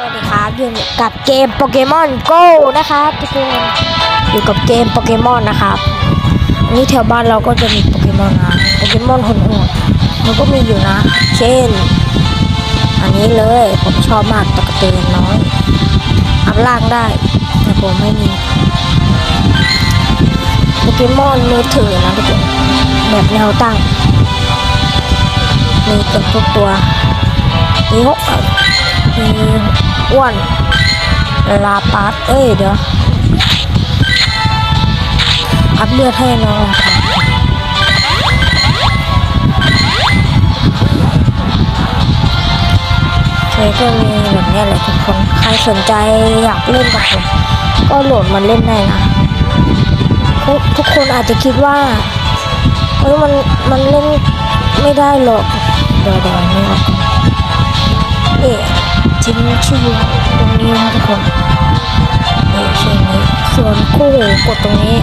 สวัสดีครับอยู่กับเกมโปเกมอน GO นะครับทุกคนอยู่กับเกมโปเกมอนนะครับอันนี้แถวบ้านเราก็จะมีโปเกมอนนะโปเกมอนหุ่นหุ่นมันก็มีอยู่นะ เช่น อันนี้เลยผมชอบมากตะกเตนน้อยอัพล่างได้ แต่ผมไม่มีโปเกมอนมือถือนะทุกคนแบบแนวตั้งมีเกือบทุกตัวมีหกมี อ้วนลาปาสเอ้ยเดี๋ยวอัพเลือดให้น้องค่ะเคก็มีแบบนี้แหละทุกคน ใครสนใจอยากเล่นกับผมก็โหลดมาเล่นได้นะทุกทุกคนอาจจะคิดว่าเอ้ยมันมันเล่นไม่ได้หรอกเดี๋ยวเดี๋ยวนี่ออกก่อน กินชื่อตรงนี้นะทุกคนนี่ชื่อนี้ส่วนคู่หูกดตรงนี้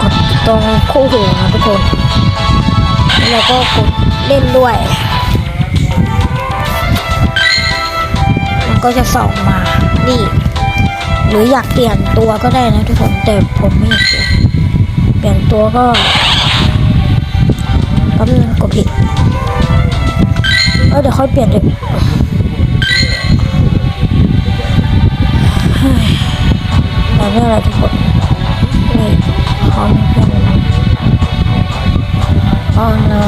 กดตรงคู่หูนะทุกคนแล้วก็กดเล่นด้วยมันก็จะส่องมานี่หรืออยากเปลี่ยนตัวก็ได้นะทุกคนแต่ผมไม่อยากเปลี่ยนเปลี่ยนตัวก็แป๊บนึงกดผิดเออเดี๋ยวค่อยเปลี่ยนเลย แต่ไม่อะไรทุกคนนี่เขามีเพื่อนอ๋อ no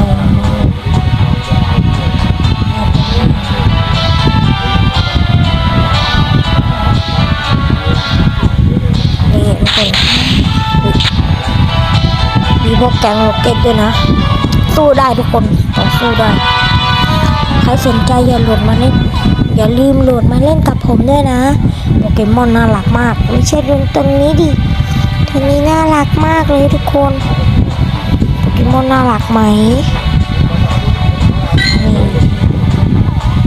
นี่ทุกคนมีพวกแกงโรเก็ตด้วยนะ สู้ได้ทุกคนต่อสู้ได้ ใครสนใจอย่าหลดมาเล่น อย่าลืมโหลดมาเล่นกับผมด้วยนะ โปเกมอนน่ารักมาก ไม่ใช่ตรงตรงนี้ดิตรงนี้น่ารักมากเลยทุกคน โปเกมอนน่ารักไหมนี่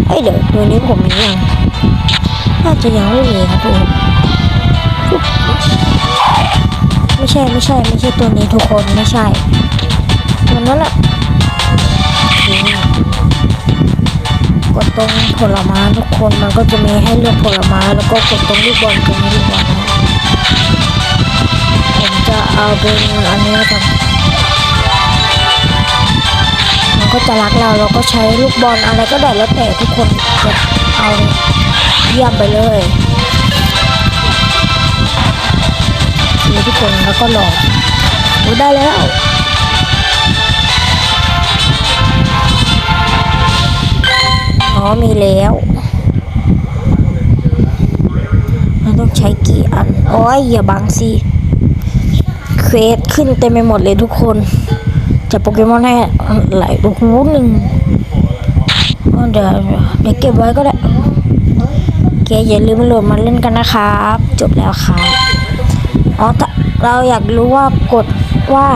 เอ้ยเดี๋ยวตัวนี้ผมมียังน่าจะยังไม่มีครับทุกคนไม่ใช่ไม่ใช่ไม่ใช่ตัวนี้ทุกคนไม่ใช่ตัวนั้นแหละ ตรงผลไม้ทุกคนมันก็จะมีให้เลือกผลไม้แล้วก็กดตรงลูกบอลตรงนี้ลูกบอลนะผมจะเอาเป็นอันนี้ครับมันก็จะรักเราเราก็ใช้ลูกบอลอะไรก็ได้แล้วแต่ทุกคนจะเอาเยี่ยมไปเลยทุกคนแล้วก็หลอกได้แล้ว มีแล้วมันต้องใช้กี่อัน โอ้ยอย่าบังสิ เควสขึ้นเต็มไปหมดเลยทุกคน จะโปเกมอนให้หลายโอ้โหหนึ่งเดี๋ยวเดี๋ยวเก็บไว้ก็ได้โอเคอย่าลืมโหลดมาเล่นกันนะครับ จบแล้วครับ อ๋อเราอยากรู้ว่ากดว่า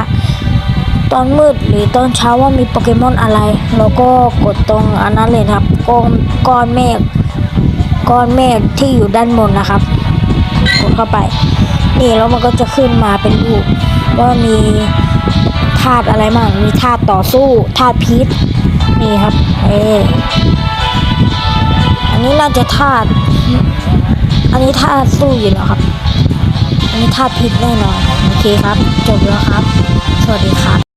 ตอนมืดหรือตอนเช้าว่ามีโปเกมอนอะไร เราก็กดตรงอันนั้นเลยครับก้อนก้อนเมฆก้อนเมฆที่อยู่ด้านบนนะครับ กดเข้าไป นี่แล้วมันก็จะขึ้นมาเป็นรูปว่ามีธาตุอะไรบ้างมีธาตุต่อสู้ธาตุพิษนี่ครับเอออันนี้น่าจะธาตุอันนี้ธาตุสู้อยู่แล้วครับ อันนี้ธาตุพิษแน่นอนโอเคครับ จบแล้วครับ สวัสดีครับ